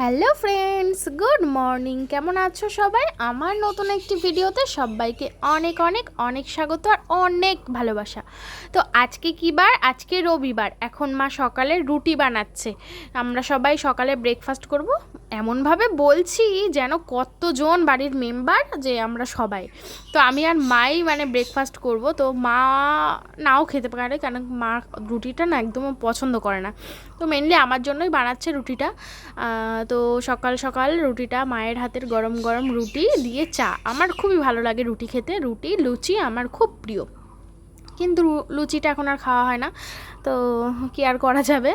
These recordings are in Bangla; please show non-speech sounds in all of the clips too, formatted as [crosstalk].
Hello friends, good morning. কেমন আছো সবাই? আমার নতুন একটি ভিডিওতে সবাইকে অনেক অনেক অনেক স্বাগত আর অনেক ভালোবাসা। তো আজকে কী বার? আজকে রবিবার। এখন মা সকালে রুটি বানাচ্ছে। আমরা সবাই সকালে ব্রেকফাস্ট করব। এমনভাবে বলছি যেন কতজন বাড়ির মেম্বার যে আমরা সবাই। তো আমি আর মাই মানে ব্রেকফাস্ট করব। তো মা নাও খেতে পারে কেন মা রুটিটা না একদম পছন্দ করে না। তো মেনলি আমার জন্যই বানাচ্ছে রুটিটা। তো সকাল সকাল রুটিটা মায়ের হাতের গরম গরম রুটি দিয়ে চা। আমার খুবই ভালো লাগে রুটি খেতে। রুটি, লুচি আমার খুব প্রিয়। কিন্তু লুচিটা এখন আর খাওয়া হয় না, তো কি আর করা যাবে?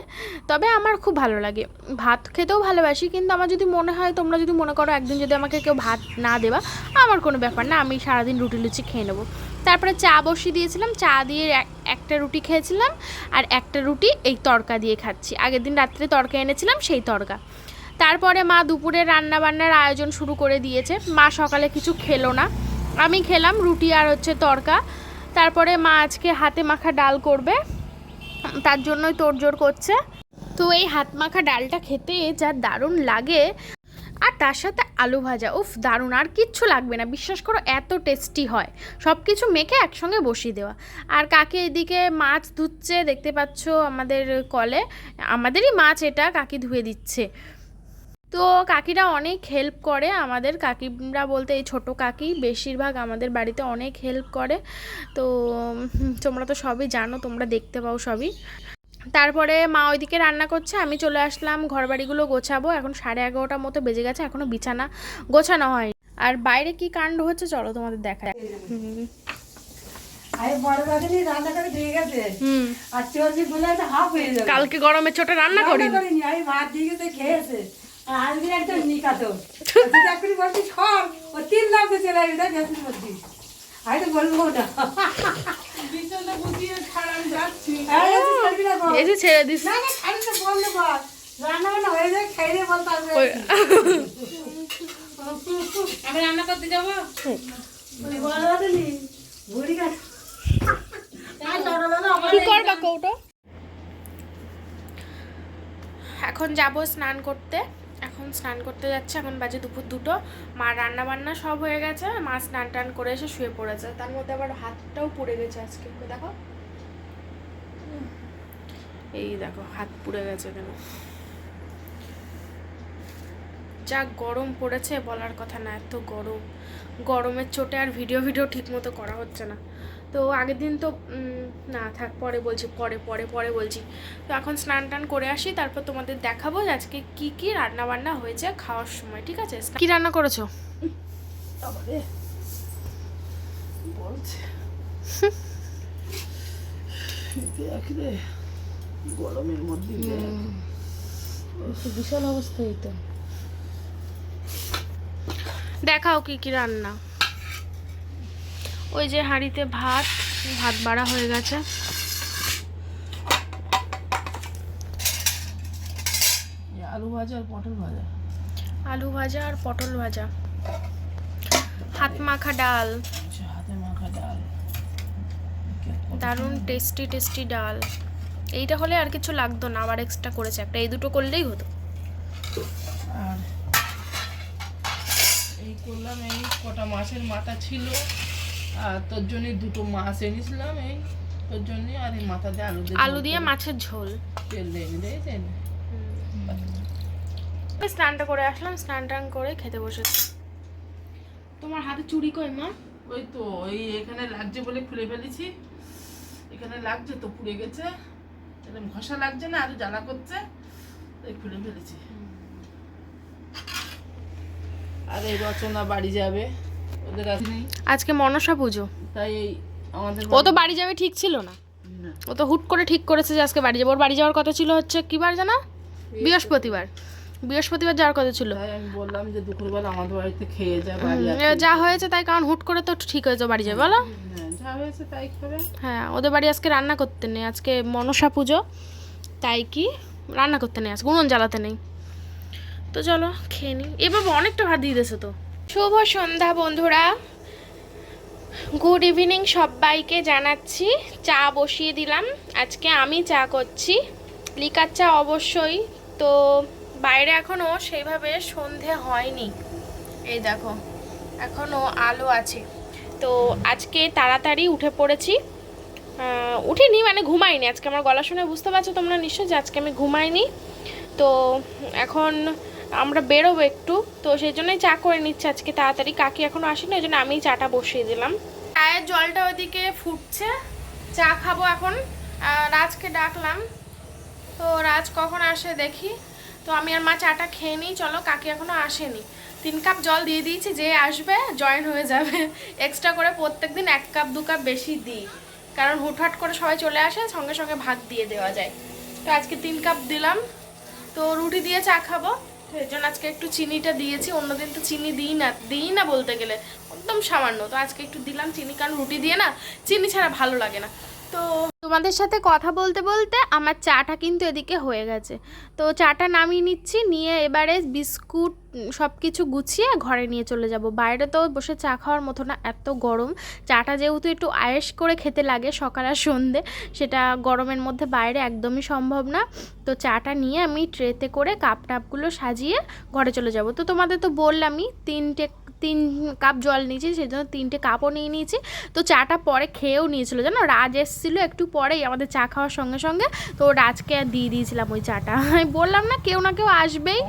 তবে আমার খুব ভালো লাগে। ভাত খেতেও ভালোবাসি, কিন্তু আমার যদি মনে হয়, তোমরা যদি মনে করো একদিন যদি আমাকে কেউ ভাত না দেবা, আমার কোনো ব্যাপার না, আমি সারাদিন রুটি, লুচি খেয়ে নেব। তারপরে চা বসিয়ে দিয়েছিলাম, চা দিয়ে একটা রুটি খেয়েছিলাম, আর একটা রুটি এই তড়কা দিয়ে খাচ্ছি। আগের দিন রাত্রে তড়কা এনেছিলাম, সেই তড়কা তারপরে মা দুপুরে রান্না বান্নার আয়োজন শুরু করে দিয়েছে। মা সকালে কিছু খেলো না। আমি খেলাম রুটি আর হচ্ছে তড়কা তারপরে মা আজকে হাতে মাখা ডাল করবে। তার জন্যই তোড়জোড় করছে। তো এই হাত মাখা ডালটা খেতে যা দারুণ লাগে। আর তার সাথে আলু ভাজা, উফ, দারুণ। আর কিচ্ছু লাগবে না। বিশ্বাস করো, এত টেস্টি হয়। সব কিছু মেখে একসঙ্গে বসিয়ে দেওয়া। আর কাকে এদিকে মাছ ধুচ্ছে, দেখতে পাচ্ছ আমাদের কলে। আমাদেরই মাছ এটা কাকি ধুয়ে দিচ্ছে। তো কাকিরা অনেক হেল্প করে। আমাদের কাকিরা বলতে এই ছোট কাকি বেশিরভাগ আমাদের বাড়িতে অনেক হেল্প করে। তো তোমরা তো সবই জানো তোমরা দেখতে পাও সবই। তারপরে মা ওইদিকে রান্না করছে আমি চলে আসলাম ঘর বাড়িগুলো গোছাবো। এখন সাড়ে এগারোটার মতো বেজে গেছে এখনও বিছানা গোছানো হয় আর বাইরে কি কাণ্ড হচ্ছে চলো তোমাদের দেখা যাবে। কালকে গরমের ছোট রান্না করি ভাত দিয়ে খেয়েছে আজকে একদম নিকাতো যদি এখনই বলছি সব ও তিন লাখ চলে আসবে তাই বলছি আমি তো বলব না। আরে, তুই চলবি না গো। এসে ছেড়ে দিস। না না খালি তো বললে বল। রান্না বান্না হয়ে যায় খাই রে বলতে আসবে আমি রান্না করতে যাব? বুড়ি কি করবা কৌটো এখন যাব স্নান করতে। এখন স্নান করতে যাচ্ছে, এখন বাজে দুপুর দুটো। মা রান্না বান্না সব হয়ে গেছে, মা স্নান টান করে এসে শুয়ে পড়েছে। তার মধ্যে আবার হাতটাও পুড়ে গেছে আজকে, দেখো। এই দেখো, হাত পুড়ে গেছে কেন? যা গরম পড়েছে বলার কথা না, এত গরম। গরমের চোটে আর ভিডিও ভিডিও ঠিক মতো করা হচ্ছে না। তো আগের দিন তো না থাক পরে বলছি পরে পরে পরে বলছি। তো এখন স্নান টান করে আসি তারপর তোমাদের দেখাবো যে আজকে কি কি রান্না বান্না হয়েছে খাওয়ার সময় ঠিক আছে? কি রান্না করেছ? গরমের মধ্যে বিশাল অবস্থা এই দেখাও কি কি রান্না। ওই যে হাঁড়িতে ভাত ভাত বাড়া হয়ে গেছে। আলু ভাজা আর পটল ভাজা। আলু ভাজা আর পটল ভাজা। হাত মাখা ডাল। আচ্ছা, হাতে মাখা ডাল। দারুণ টেস্টি টেস্টি ডাল। এইটা হলে আর কিছু লাগতো না আবার এক্সট্রা করেছে একটা। এই দুটো করলেই হতো। আর এই করলাম এই কটা মাছের মাথা ছিল। আর তোর জন্য দুটো মাছ এনেছিলাম এই তোর জন্য আর এই মাথা দিয়ে আলু দিয়ে আলু দিয়ে মাছের ঝোল। তেল দিয়ে দিয়েছেন ওই স্নানটা করে আসলাম স্নান টান করে খেতে বসেছি। তোমার হাতে চুড়ি কই মা? ওই তো ওই এখানে লাগছে বলে খুলে ফেলেছি। এখানে লাগছে তো পুড়ে গেছে। এরকম ঘষা লাগছে না আরও জ্বালা করছে। তাই খুলে ফেলেছি। আর এই রচনা বাড়ি যাবে। ওদের আজ নেই। আজকে মনসা পুজো। তাই এই আমাদের ও তো বাড়ি যাবে ঠিক ছিল না। ও তো হুট করে ঠিক করেছে যে আজকে বাড়ি যাবে। ওর বাড়ি যাওয়ার কথা ছিল হচ্ছে কি বার জানা বৃহস্পতিবার। বৃহস্পতিবার যাওয়ার কথা ছিল। আমি বললাম যে দুপুরবেলা আমাদের বাড়িতে খেয়ে যা বাড়ি যা হয়েছে তাই কারণ হুট করে তো ঠিক হয়েছে বাড়ি যাবে বলো। হ্যাঁ যা হয়েছে তাই করে। হ্যাঁ ওদের বাড়ি আজকে রান্না করতে নেই। আজকে মনসা পুজো তাই কি রান্না করতে নেই আজকে উনুন জ্বালাতে নেই। তো চলো খেয়ে নিই এবার অনেকটা ভাত দিয়ে দিয়েছে তো। শুভ সন্ধ্যা বন্ধুরা। গুড ইভিনিং সবাইকে জানাচ্ছি। চা বসিয়ে দিলাম। আজকে আমি চা করছি। লিকার চা অবশ্যই। তো বাইরে এখনও সেইভাবে সন্ধে হয়নি। এই দেখো, এখনও আলো আছে। তো আজকে তাড়াতাড়ি উঠে পড়েছি। উঠিনি মানে ঘুমাইনি। আজকে আমার গলা শুনে বুঝতে পারছ তোমরা নিশ্চয় যে আজকে আমি ঘুমাইনি। তো এখন আমরা বেরোবো একটু। তো সেই জন্যই চা করে নিচ্ছি আজকে তাড়াতাড়ি। কাকি এখনও আসেনি, ওই জন্য আমি চাটা বসিয়ে দিলাম। চায়ের জলটা ওইদিকে ফুটছে। চা খাব এখন। রাজকে ডাকলাম। তো রাজ কখন আসে দেখি। তো আমি আর মা চাটা খেয়ে নিই। চলো, কাকি এখনও আসেনি। তিন কাপ জল দিয়ে দিয়েছি, যে আসবে, জয়েন হয়ে যাবে। এক্সট্রা করে প্রত্যেক দিন এক কাপ, দু কাপ বেশি দিই। কারণ হুটহাট করে সবাই চলে আসে, সঙ্গে সঙ্গে ভাত দিয়ে দেওয়া যায়। তো আজকে তিন কাপ দিলাম। তো রুটি দিয়ে চা খাব। এর জন্য আজকে একটু চিনিটা দিয়েছি, অন্যদিন তো চিনি দিই না দিই না বলতে গেলে। একদম সামান্য, তো আজকে একটু দিলাম চিনি, কারণ রুটি দিয়ে না চিনি ছাড়া ভালো লাগে না। তো তোমাদের সাথে কথা বলতে বলতে আমার চাটা কিন্তু এদিকে হয়ে গেছে। তো চাটা নামিয়ে নিচ্ছি, নিয়ে এবারে বিস্কুট সব কিছু গুছিয়ে ঘরে নিয়ে চলে যাব। বাইরে তো বসে চা খাওয়ার মতো না, এত গরম। চাটা যেহেতু একটু আয়েস করে খেতে লাগে সকাল আর সন্ধে, সেটা গরমের মধ্যে বাইরে একদমই সম্ভব না। তো চাটা নিয়ে আমি ট্রেতে করে কাপ টাপগুলো সাজিয়ে ঘরে চলে যাব। তো তোমাদের তো বললামই, তিনটে তিন কাপ জল নিয়েছি সেই জন্য তিনটে কাপও নিয়ে নিয়েছি। তো চাটা পরে খেয়েও নিয়েছিল জানো? রাজ এসেছিল একটু পরেই আমাদের চা খাওয়ার সঙ্গে সঙ্গে। তো রাজকে আর দিয়ে দিয়েছিলাম ওই চাটা। আমি বললাম না কেউ না কেউ আসবেই।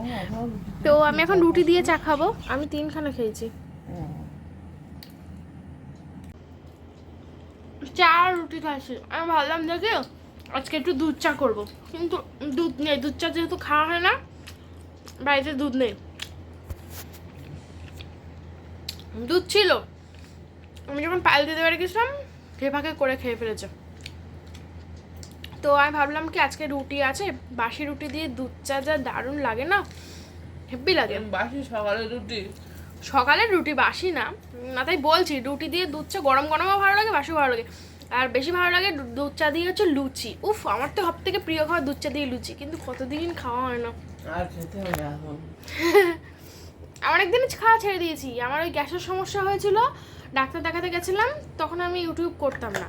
তো আমি এখন রুটি দিয়ে চা খাব। আমি তিনখানা খেয়েছি। চা আর রুটি খাচ্ছি আমি ভাবলাম দেখে আজকে একটু দুধ চা করব। কিন্তু দুধ নেই দুধ চা যেহেতু খাওয়া হয় না বাড়িতে দুধ নেই। দুধ ছিল। আমি যখন পাল দিতে বাড়ি গেছিলাম খেয়ে ফাঁকে করে খেয়ে ফেলেছে। তো আমি ভাবলাম কি আজকে রুটি আছে বাসি রুটি দিয়ে দুধ চা যা দারুণ লাগে না? হেব্বি লাগে। বাসি সকালে রুটি। সকালের রুটি বাসি না। না তাই বলছি রুটি দিয়ে দুধ চা গরম গরমও ভালো লাগে বাসিও ভালো লাগে। আর বেশি ভালো লাগে দুধ চা দিয়ে হচ্ছে লুচি। উফ আমার তো সব থেকে প্রিয় খাওয়া দুধ চা দিয়ে লুচি কিন্তু কতদিন খাওয়া হয় না। আর খেতে হবে এখন। [laughs] আমার একদিন খাওয়া ছেড়ে দিয়েছি। আমার ওই গ্যাসের সমস্যা হয়েছিল ডাক্তার দেখাতে গেছিলাম তখন আমি ইউটিউব করতাম না।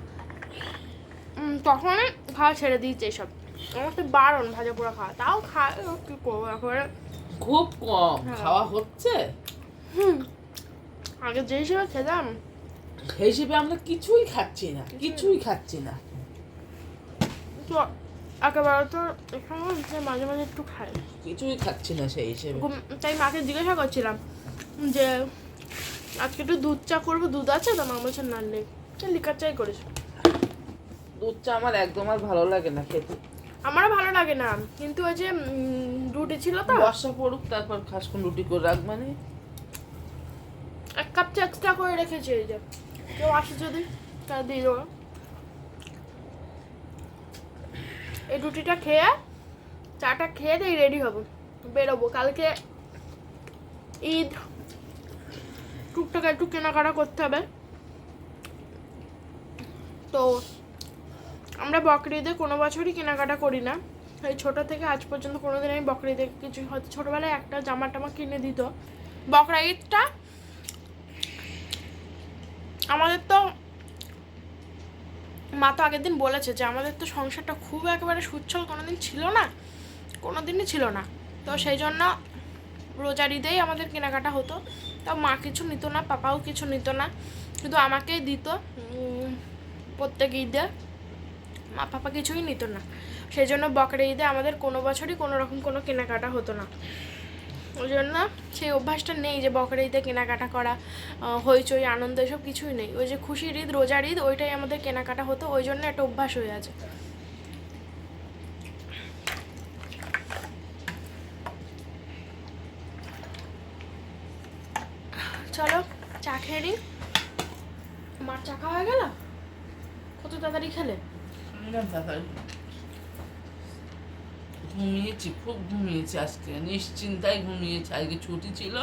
তখন খাওয়া ছেড়ে দিয়েছি এসব। আমার তো বারণ ভাজা পোড়া খাওয়া। তাও ও কি করব একেবারে? খুব কম। হ্যাঁ। খাওয়া হচ্ছে? হুম। আগে যে হিসেবে খেতাম। সেই হিসেবে আমরা কিছুই খাচ্ছি না কিছুই খাচ্ছি না। তো একেবারে তো এখানে যে মাঝে মাঝে একটু খাই কিছুই খাচ্ছি না সেই হিসেবে। তাই মাকে জিজ্ঞাসা করছিলাম যে আজকে একটু দুধ চা করব দুধ আছে তো? মা বলছে না নেই। লিকার চাই করিস দুধ চা আমার একদম আর ভালো লাগে না খেতে। আমারও ভালো লাগে না কিন্তু ওই যে রুটি ছিল তো। বর্ষা পড়ুক তারপর খাস কোন রুটি করে রাখ মানে। এক কাপ চা এক্সট্রা করে রেখেছি এই যে। কেউ আসে যদি তা দিয়ে দেবো। এই রুটিটা খেয়ে চাটা খেয়ে দিয়ে রেডি হব। বেরোবো। কালকে ঈদ। টুকটাক একটু কেনাকাটা করতে হবে। তো আমরা বকরিদে কোনো বছরই কেনাকাটা করি না। এই ছোটো থেকে আজ পর্যন্ত কোনো দিন আমি বকরিদে কিছু হয়তো ছোটোবেলায় একটা জামা টামা কিনে দিত। বকরা ঈদটা আমাদের তো মা তো আগের দিন বলেছে যে আমাদের তো সংসারটা খুব একেবারে সুচ্ছল, কোনোদিন ছিল না, কোনোদিনই ছিল না। তো সেই জন্য রোজার ঈদেই আমাদের কেনাকাটা হতো। তাও মা কিছু নিত না, পাপাও কিছু নিত না, শুধু আমাকেই দিত প্রত্যেক ঈদে। মা পাপা কিছুই নিত না। সেই জন্য বকরে ঈদে আমাদের কোনো বছরই কোনো রকম কোনো কেনাকাটা হতো না। ওই জন্য সেই অভ্যাসটা নেই যে বকরা ঈদে কেনাকাটা করা হইচই, আনন্দ এসব কিছুই নেই। ওই যে খুশির ঈদ, রোজার ঈদ, ওইটাই আমাদের কেনাকাটা হতো, ওই জন্য একটা অভ্যাস হয়ে আছে। চলো, চা খেয়ে নিই আমার চা খাওয়া হয়ে গেল? কত তাড়াতাড়ি খেলে? ঘুমিয়েছি খুব ঘুমিয়েছি আজকে। নিশ্চিন্তায় ঘুমিয়েছি। আজকে ছুটি ছিল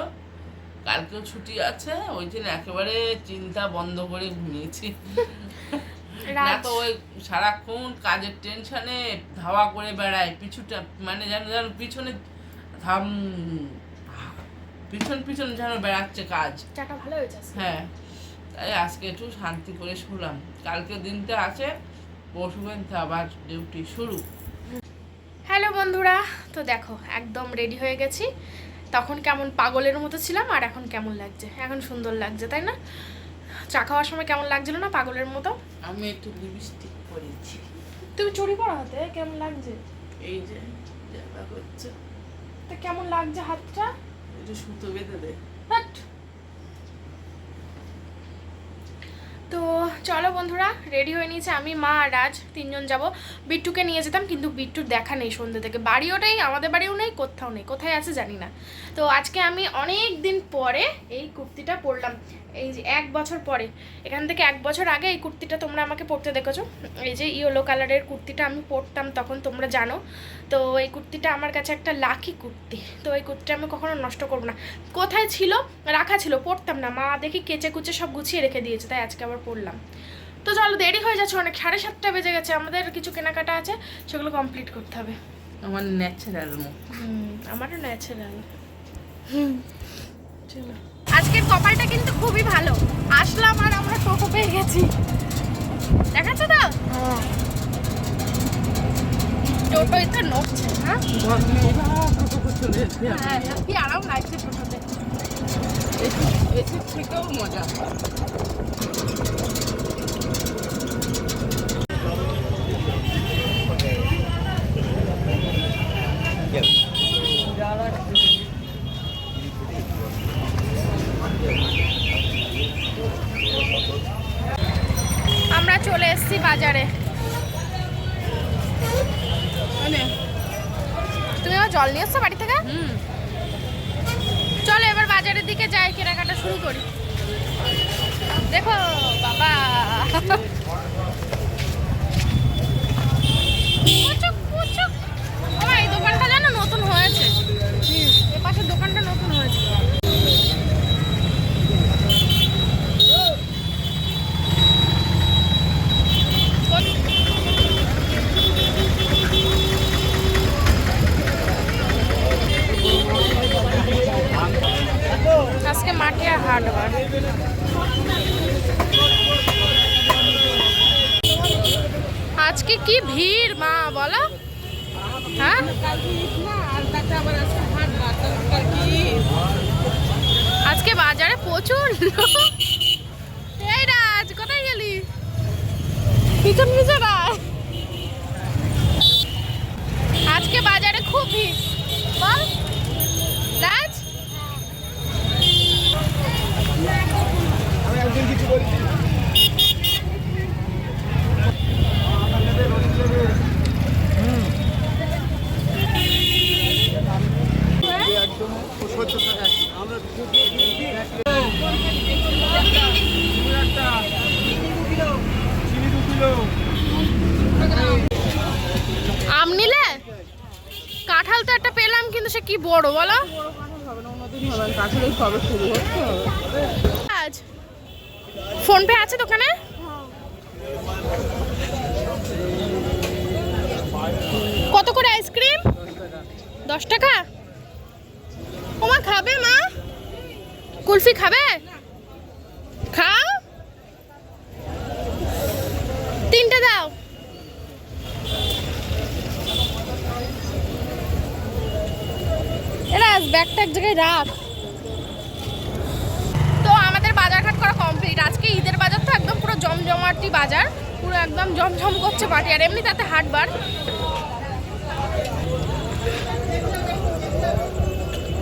কালকেও ছুটি আছে ওই জন্য একেবারে চিন্তা বন্ধ করে ঘুমিয়েছি। [laughs] না তো ওই সারাক্ষণ কাজের টেনশনে ধাওয়া করে বেড়ায় পিছুটা মানে যেন যেন পিছনে ধাম পিছন পিছন যেন বেড়াচ্ছে কাজ। ভালো হ্যাঁ তাই আজকে একটু শান্তি করে শুলাম। কালকে দিনটা আছে পরশু দিন আবার ডিউটি শুরু। বন্ধুরা? তো দেখো একদম রেডি হয়ে গেছি। তখন কেমন পাগলের মতো ছিলাম আর এখন কেমন লাগছে? এখন সুন্দর লাগছে তাই না? চা খাওয়ার সময় কেমন লাগছিল না পাগলের মতো? আমি একটু লিপস্টিক করেছি তুমি চুরি করা হাতে কেমন লাগছে? এই যে দেখা হচ্ছে তো কেমন লাগছে হাতটা? একটু সুতো বেঁধে দে। হাট। তো চলো বন্ধুরা রেডি হয়ে নিয়েছে আমি, মা আর রাজ, তিনজন যাব। বিট্টুকে নিয়ে যেতাম, কিন্তু বিট্টুর দেখা নেই সন্ধ্যে থেকে। বাড়িও নেই, আমাদের বাড়িও নেই, কোথাও নেই। কোথায় আছে জানি না। তো আজকে আমি অনেক দিন পরে এই কুর্তিটা পরলাম। এই যে এক বছর পরে। এখান থেকে এক বছর আগে এই কুর্তিটা তোমরা আমাকে পরতে দেখেছ। এই যে ইয়েলো কালারের কুর্তিটা আমি পরতাম, তখন তোমরা জানো। তো এই কুর্তিটা আমার কাছে একটা লাকি কুর্তি। তো এই কুর্তিটা আমি কখনো নষ্ট করব না। কোথায় ছিল? রাখা ছিল, পরতাম না। মা দেখি কেচে কুচে সব গুছিয়ে রেখে দিয়েছে, তাই আজকে আবার পরলাম তো চলো দেরি হয়ে যাচ্ছে অনেক সাড়ে সাতটা বেজে গেছে আমাদের কিছু কেনাকাটা আছে সেগুলো কমপ্লিট করতে হবে। আমার ন্যাচারাল মুখ। হুম আমারও ন্যাচারাল চলো। আজকের কপালটা কিন্তু খুবই ভালো। আসলাম আর আমরা টোটো পেয়ে গেছি। দেখাচ্ছ তো? টোটোই তো নড়ছে হ্যাঁ? হ্যাঁ কি আরাম লাগছে টোটোতে। এসির থেকেও মজা। আমরা চলে এসেছি বাজারে। মানে? তুমি আমার জল নিয়ে এসছো বাড়ি থেকে? হুম। চলো এবার বাজারের দিকে যাই কেনাকাটা শুরু করি। দেখো বাবা পুচুক, পুচুক। বাবা, এই দোকানটা জানো নতুন হয়েছে এ পাশের দোকানটা নতুন হয়েছে আজকে মাঠে আর হাট বার আজকে কি ভিড়, মা, বলো। হ্যাঁ? আজকে বাজারে প্রচুর। এই রাজ, কোথায় গেলি? পিছন পিছন। আজকে বাজারে খুব ভিড়। বল। রাজ? আম নিলে? কাঁঠাল তো একটা পেলাম, কিন্তু সে কি বড়, বলো? আজ। ফোন পে আছে দোকানে? কত করে আইসক্রিম? দশ টাকা? ও মা খাবে মা? কুলফি খাবে? খাও? তিনটে দাও। এরা ব্যাগটা এক জায়গায় রাখ। তো আমাদের বাজারঘাট করা কমপ্লিট আজকে ঈদের বাজার তো একদম পুরো জমজমাটি বাজার। পুরো একদম জমঝম করছে পাটি আর এমনি তাতে হাটবার।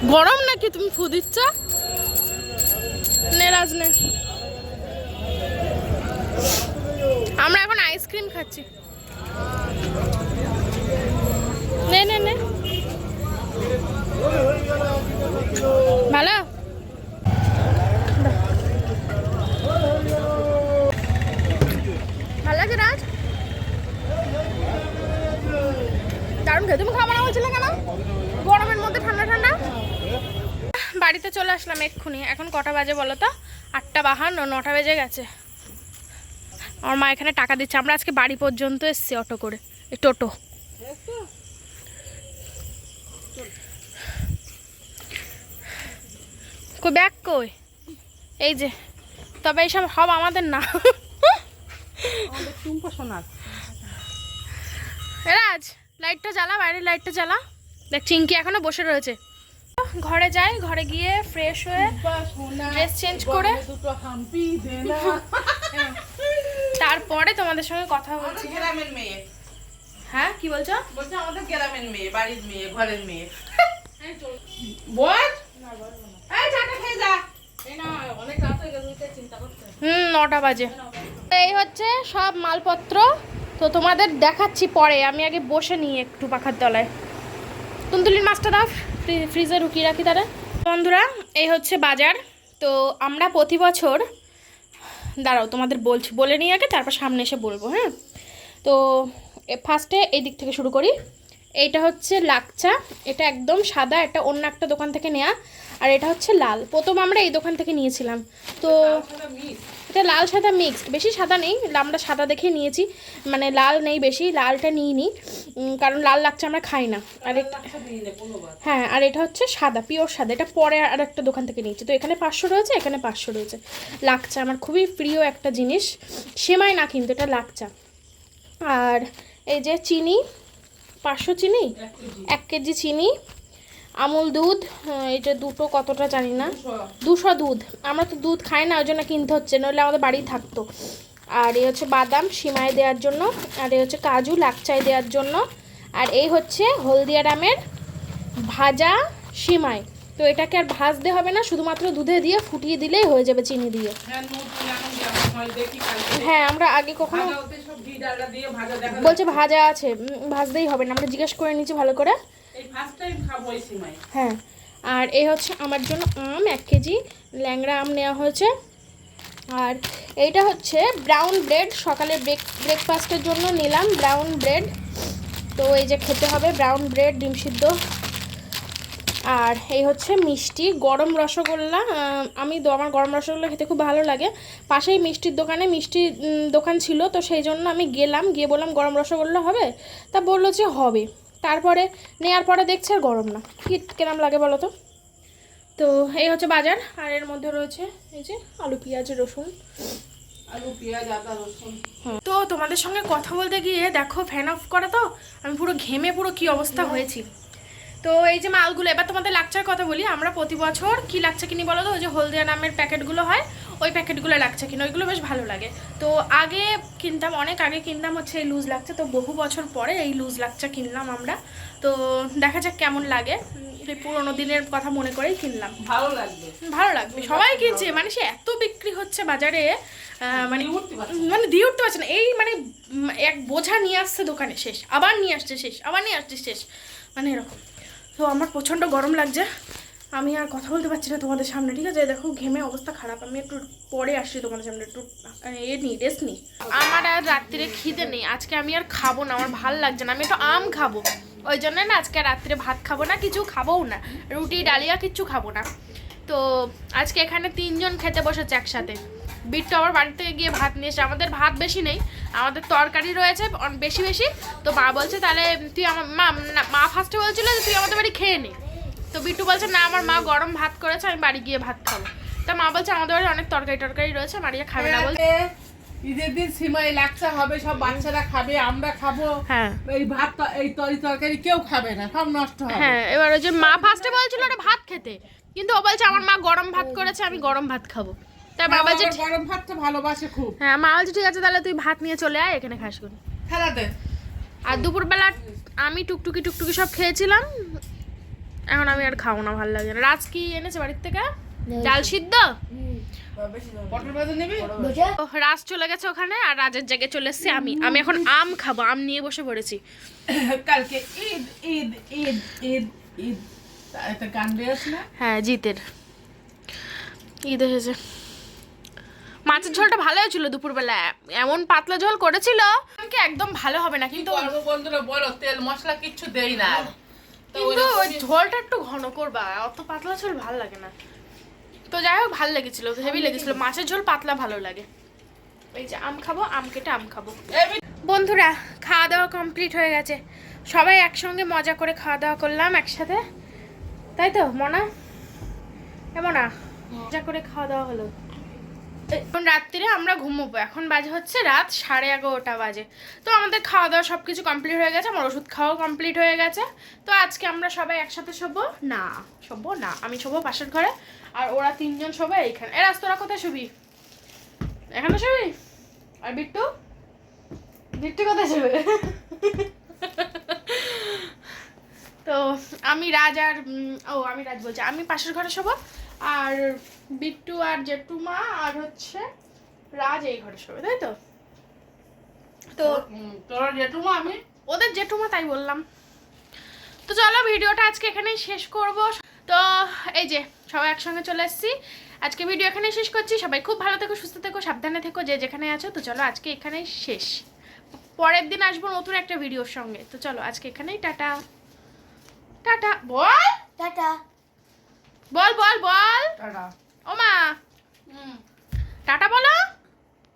গরম নাকি তুমি ফু দিচ্ছ? নে রাজ, নে। আমরা এখন আইসক্রিম খাচ্ছি। নে ভালো? ভালো লাগে, রাজ? দারুণ খেয়ে তুমি বলছিলে কেন গরমের মধ্যে ঠান্ডা ঠান্ডা বাড়িতে চলে আসলাম এক্ষুনি। এখন কটা বাজে বলো তো? আটটা বাহান্ন নটা বেজে গেছে। আমার মা এখানে টাকা দিচ্ছে। আমরা আজকে বাড়ি পর্যন্ত এসছি অটো করে। এই টোটো। কই ব্যাগ কই? এই যে। তবে এইসব সব আমাদের না। রাজ লাইটটা জ্বালা বাইরের লাইটটা জ্বালা। দেখ চিঙ্কি এখনও বসে রয়েছে। ঘরে যাই ঘরে গিয়ে ফ্রেশ হয়ে ড্রেস চেঞ্জ করে। তারপরে তোমাদের সঙ্গে কথা বলছি। গ্রামের মেয়ে। হ্যাঁ কি বলছো? বলছে আমাদের গ্রামের মেয়ে বাড়ির মেয়ে ঘরের মেয়ে। বল। এই চাটা খেয়ে যা। হুম নটা বাজে। এই হচ্ছে সব মালপত্র। তো তোমাদের দেখাচ্ছি পরে আমি আগে বসে নিই একটু পাখার তলায়। তুলতুলির মাছটা দাও। ফ্রিজে ঢুকিয়ে রাখি তারা। বন্ধুরা, এই হচ্ছে বাজার। তো আমরা প্রতি বছর, দাঁড়াও, তোমাদের বলছি, বলে নিই আগে, তারপর সামনে এসে বলব হ্যাঁ? তো ফার্স্টে এই দিক থেকে শুরু করি। এইটা হচ্ছে লাকচা। এটা একদম সাদা এটা অন্য একটা দোকান থেকে নেওয়া আর এটা হচ্ছে লাল। প্রথম আমরা এই দোকান থেকে নিয়েছিলাম। তো এটা লাল সাদা মিক্সড বেশি সাদা নেই আমরা সাদা দেখে নিয়েছি মানে লাল নেই বেশি লালটা নিইনি উম, কারণ লাল লাকচা আমরা খাই না। আর হ্যাঁ আর এটা হচ্ছে সাদা পিওর সাদা এটা পরে আর একটা দোকান থেকে নিয়েছি। তো এখানে পাঁচশো রয়েছে এখানে পাঁচশো রয়েছে। লাকচা আমার খুবই প্রিয় একটা জিনিস সেমাই না কিন্তু এটা লাকচা আর এই যে চিনি পাঁচশো চিনি? এক কেজি চিনি আমুল দুধ এটা দুটো কতটা জানি না। দুশো দুধ। আমরা তো দুধ খাই না ওই জন্য কিনতে হচ্ছে নইলে আমাদের বাড়ি থাকতো। আর এই হচ্ছে বাদাম সিমাই দেওয়ার জন্য আর এই হচ্ছে কাজু লাকচাই দেওয়ার জন্য। আর এই হচ্ছে হলদিয়া রামের ভাজা সিমাই। তো এটাকে আর ভাজতে হবে না শুধুমাত্র দুধে দিয়ে ফুটিয়ে দিলেই হয়ে যাবে চিনি দিয়ে। হ্যাঁ হয় আমরা আগে কখনো বলছে ভাজা আছে ভাজতেই হবে না। আমরা জিজ্ঞেস করে নিচ্ছি ভালো করে। হ্যাঁ আর এই হচ্ছে আমার জন্য আম, এক কেজি। ল্যাংড়া আম নেওয়া হয়েছে। আর এইটা হচ্ছে ব্রাউন ব্রেড সকালে ব্রেক ব্রেকফাস্টের জন্য নিলাম ব্রাউন ব্রেড তো এই যে খেতে হবে ব্রাউন ব্রেড ডিম সিদ্ধ। আর এই হচ্ছে মিষ্টি, গরম রসগোল্লা। আমি আমার গরম রসগোল্লা খেতে খুব ভালো লাগে। পাশেই মিষ্টির দোকানে মিষ্টি দোকান ছিল, তো সেই জন্য আমি গেলাম। গিয়ে বললাম, গরম রসগোল্লা হবে? তা বলল যে হবে। তারপরে নেওয়ার পরে দেখছে আর গরম না। কি কেরাম লাগে বলো তো? তো এই হচ্ছে বাজার আর এর মধ্যে রয়েছে এই যে আলু পেঁয়াজ রসুন। আলু পেঁয়াজ আদা রসুন। তো তোমাদের সঙ্গে কথা বলতে গিয়ে দেখো ফ্যান অফ করা তো? আমি পুরো ঘেমে পুরো কি অবস্থা হয়েছি। তো এই যে মালগুলো এবার তোমাদের লাকচার কথা বলি আমরা প্রতি বছর কি লাকচা কিনি বলো তো? ওই যে হলদিয়া নামের প্যাকেটগুলো হয় ওই প্যাকেটগুলো লাকচা কিনি ওইগুলো বেশ ভালো লাগে। তো আগে কিনতাম অনেক আগে কিনতাম হচ্ছে এই লুজ লাগছে তো বহু বছর পরে এই লুজ লাকচা কিনলাম আমরা। তো দেখা যাক কেমন লাগে। পুরোনো দিনের কথা মনে করেই কিনলাম। ভালো লাগবে। ভালো লাগবে সবাই কিনছে মানে সে এত বিক্রি হচ্ছে বাজারে মানে মানে দিয়ে উঠতে পারছে না। এই মানে এক বোঝা নিয়ে আসছে দোকানে শেষ। আবার নিয়ে আসছে শেষ। আবার নিয়ে আসছে শেষ। মানে এরকম। তো আমার প্রচণ্ড গরম লাগছে। আমি আর কথা বলতে পারছি না তোমাদের সামনে, ঠিক আছে? দেখো, ঘেমে অবস্থা খারাপ। আমি একটু পরে আসছি তোমাদের সামনে, একটু এ নিই রেস্ট নিই। আমার আর রাত্রিরে খিদে নেই। আজকে আমি আর খাব না, আমার ভালো লাগছে না। আমি একটু আম খাব। ওই জন্য না আজকে রাত্রে ভাত খাব না, কিছু খাবোও না। রুটি, ডালিয়া, কিচ্ছু খাব না। তো আজকে এখানে তিনজন খেতে বসেছে একসাথে। বিট্টু আমার বাড়ি থেকে গিয়ে ভাত নিয়ে এসে আমাদের ভাত বেশি নেই আমাদের তরকারি রয়েছে বেশি বেশি। তো মা বলছে তাহলে তুই আমার মা মা ফার্স্টে বলছিল যে তুই আমাদের বাড়ি খেয়ে নে। তো বিট্টু বলছে না আমার মা গরম ভাত করেছে আমি বাড়ি গিয়ে ভাত খাব। তা মা বলছে আমাদের বাড়ি অনেক তরকারি টরকারি রয়েছে মারিয়া খাবে না বলছে। ঈদের দিন সিমাই লাকচা হবে সব বাচ্চারা খাবে আমরা খাব। হ্যাঁ। এই ভাত এই তরি তরকারি কেউ খাবে না সব নষ্ট হবে। হ্যাঁ এবার ওই যে মা ফার্স্টে বলছিল ওটা ভাত খেতে। কিন্তু ও বলছে আমার মা গরম ভাত করেছে আমি গরম ভাত খাব। তাই মা মা গরম ভাতটা ভালোবাসে খুব। হ্যাঁ মা বলছে ঠিক আছে তাহলে তুই ভাত নিয়ে চলে আয় এখানে খাস খেলাতে আর দুপুরবেলা আমি টুকটুকি টুকটুকি সব খেয়েছিলাম। এখন আমি আর খাব না ভালো লাগে না। রাজ কি এনেছে বাড়ির থেকে? ডাল সিদ্ধ? রাজ চলে গেছে ওখানে আর রাজের জায়গায় চলে এসেছি আমি। আমি এখন আম খাব আম নিয়ে বসে পড়েছি। কালকে ঈদ ঈদ ঈদ ঈদ ঈদ। গান হ্যাঁ জিতের। ঈদ এসেছে। মাছের ঝোলটা ভালো হয়েছিল দুপুরবেলা এমন পাতলা ঝোল করেছিল আমাকে একদম ভালো হবে না কিন্তু বন্ধুরা বলো তেল মশলা কিচ্ছু দেই না। কিন্তু ওই ঝোলটা একটু ঘন করবা অত পাতলা ঝোল ভালো লাগে না। তো যাই হোক ভালো লেগেছিল হেভি লেগেছিল। মাছের ঝোল পাতলা ভালো লাগে। এই যে আম খাব আম কেটে আম খাব। বন্ধুরা খাওয়া দাওয়া কমপ্লিট হয়ে গেছে। সবাই একসঙ্গে মজা করে খাওয়া দাওয়া করলাম একসাথে। তাই তো মনা? এ মনা মজা করে খাওয়া দাওয়া হলো। এখন রাত্রিরে আমরা ঘুমোবো। এখন বাজে হচ্ছে রাত সাড়ে এগারোটা বাজে। তো আমাদের খাওয়া দাওয়া সব কিছু কমপ্লিট হয়ে গেছে, আমার ওষুধ খাওয়াও কমপ্লিট হয়ে গেছে। তো আজকে আমরা সবাই একসাথে শোবো? না শোবো না, আমি শোবো পাশের ঘরে, আর ওরা তিনজন শোবে এইখানে। এ রাস্তারা কোথায় শুবি? এখানে শুবি? আর বিট্টু? বিট্টু কোথায় শুবে? তো আমি রাজ আর ও, আমি রাজ বলছি। আমি পাশের ঘরে শোবো আর বিট্টু আর জেঠুমা আর হচ্ছে রাজ এই ঘরে শোবে তাই তো? তো তোরা জেঠুমা আমি? ওদের জেঠুমা তাই বললাম। তো চলো ভিডিওটা আজকে এখানেই শেষ করব। তো এই যে সবাই একসঙ্গে চলে এসেছি। আজকে ভিডিও এখানেই শেষ করছি। সবাই খুব ভালো থেকো সুস্থ থেকো সাবধানে থেকো যে যেখানে আছো। তো চলো আজকে এখানেই শেষ। পরের দিন আসব নতুন একটা ভিডিওর সঙ্গে। তো চলো আজকে এখানেই টাটা। টাটা বল। টাটা। বল বল বল। টাটা। ওমা। হুম। টাটা বলো।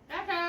টাটা।